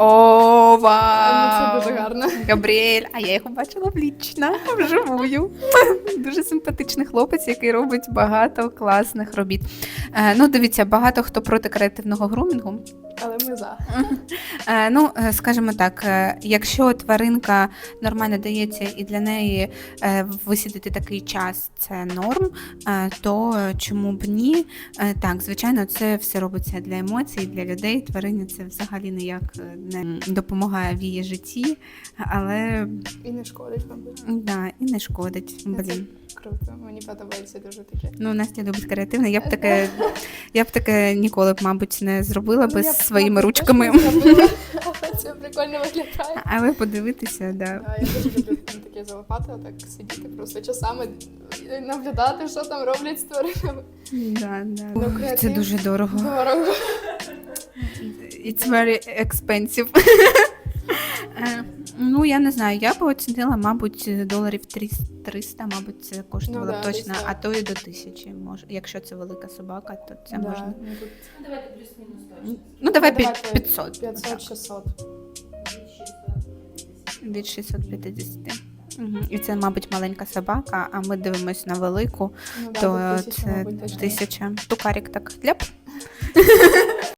О, Ну, вау! Це дуже гарно. Габріель, а я його бачила влічно, вживую. Дуже симпатичний хлопець, який робить багато класних робіт. Е, ну, дивіться, багато хто проти креативного грумінгу. Але ми за. Е, ну, е, скажімо так, е, якщо тваринка нормально дається і для неї висідати такий час це норм, то чому б ні? Так, звичайно, це все робиться для емоцій, для людей. Тварині це взагалі ніяк не допомагає в її житті, але І не шкодить, мабуть. да, і не шкодить. Блін. Круто. Мені подобається дуже таке. Ну, Настя любить креативне. Я б таке, я б таке ніколи б, мабуть, не зробила би Ну, я б, своїми ручками. зробила, Але це прикольно виглядає. Але подивитися, да. Да, я дуже люблю таке залипати, так сидіти просто часами наблюдати, що там роблять з тваринами. Да, да. Ну, Це дуже дорого. Дорого. It's very expensive. Ну, я не знаю, я б оцінила, мабуть, доларів 300, 300 мабуть, це коштувало Ну, да, точно, а то і до тисячі. Може, якщо це велика собака, то це Да, можна. ну, тут Ну, давайте плюс-мінус точно. Ну, давай Ну, під 500. 500-600. Від 650. Угу. І це, мабуть, маленька собака, а ми дивимося на велику, Ну, то до тисячі, це мабуть, тисяча. Тукарик так хляб.